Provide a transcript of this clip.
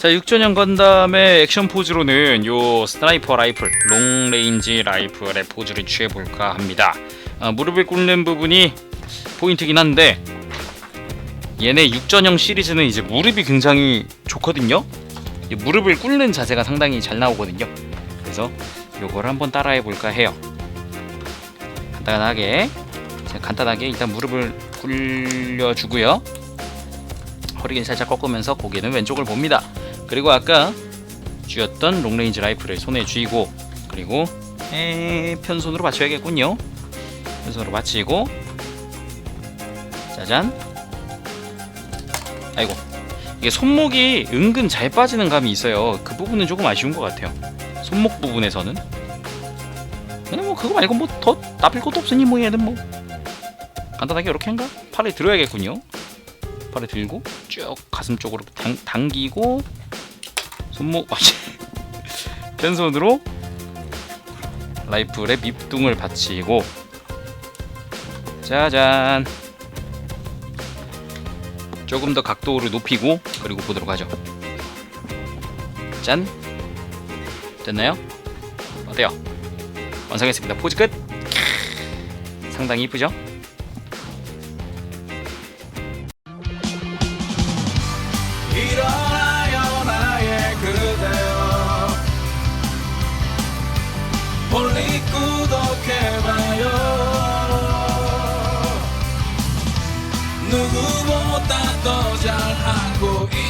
자 6전형 건담의 액션 포즈로는 요 스나이퍼 라이플 롱레인지 라이플의 포즈를 취해볼까 합니다. 아, 무릎을 꿇는 부분이 포인트긴 한데 얘네 6전형 시리즈는 이제 무릎이 굉장히 좋거든요. 이 무릎을 꿇는 자세가 상당히 잘 나오거든요. 그래서 요걸 한번 따라해 볼까 해요. 간단하게 자, 간단하게 일단 무릎을 굴려주고요. 허리를 살짝 꺾으면서 고개는 왼쪽을 봅니다 그리고 아까 쥐었던 롱레인지 라이플을 손에 쥐고 그리고 에, 편손으로 받쳐야겠군요. 편손으로 받치고 짜잔. 아이고 이게 손목이 은근 잘 빠지는 감이 있어요. 그 부분은 조금 아쉬운 것 같아요. 손목 부분에서는. 근데 뭐 그거 말고 뭐 더 나쁠 것도 없으니 뭐 얘는 뭐. 간단하게 이렇게 한가? 팔을 들어야겠군요. 팔을 들고 쭉 가슴 쪽으로 당, 당기고 손목 왼손으로 라이플의 밑둥을 받치고 짜잔 조금 더 각도를 높이고 그리고 보도록 하죠 짠 됐나요? 어때요? 완성했습니다 포즈 끝 상당히 이쁘죠? 누구보다 더 잘하고 있